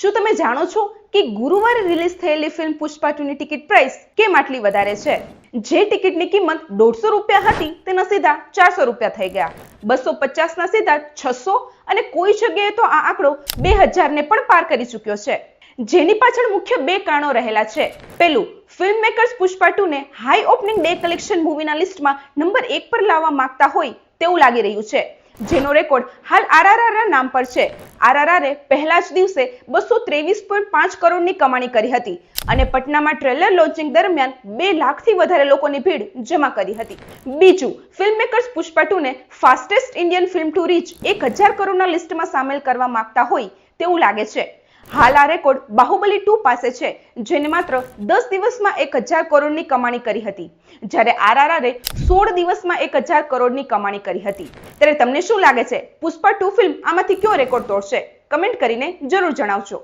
શું તમે જાણો છો કે ગુરુવારે રિલીઝ થયેલી ફિલ્મ પુષ્પા ટુની ટિકિટ પ્રાઇસ કેમ આટલી વધારે છે? જે ટિકિટની કિંમત દોઢસો રૂપિયા હતી તેના સીધા ચારસો રૂપિયા થઈ ગયા. બસો પચાસના સીધા છસો અને કોઈ જગ્યાએ તો આ આંકડો બે હજારને પણ પાર કરી ચૂક્યો છે. જેની પાછળ મુખ્ય બે કારણો રહેલા છે. પહેલું ફિલ્મ મેકર્સ પુષ્પા ટુ ને હાઈ ઓપનિંગ ડે કલેક્શન મૂવીના લિસ્ટમાં નંબર એક પર લાવવા માંગતા હોય તેવું લાગી રહ્યું છે. જેનો રેકોર્ડ હાલ આરઆરઆરના નામ પર છે. આરઆરઆરે પહેલા જ દિવસે બસો ત્રેવીસ પોઈન્ટ પાંચ કરોડની કમાણી કરી હતી અને પટનામાં ટ્રેલર લોન્ચિંગ દરમિયાન બે લાખથી વધારે લોકોની ભીડ જમા કરી હતી. બીજું film makers Pushpa ટુને fastest Indian film to reach એક હજાર કરોડના લિસ્ટમાં સામેલ કરવા માંગતા હોય તેવું લાગે છે. હાલ આ રેકોર્ડ બાહુબલી ટુ પાસે છે, જેને માત્ર દસ દિવસમાં એક હજાર કરોડની કમાણી કરી હતી. જ્યારે આરઆરઆરે સોળ દિવસમાં એક હજાર કરોડની કમાણી કરી હતી. ત્યારે તમને શું લાગે છે? પુષ્પા ટુ ફિલ્મ આમાંથી કયો રેકોર્ડ તોડશે? કમેન્ટ કરીને જરૂર જણાવજો.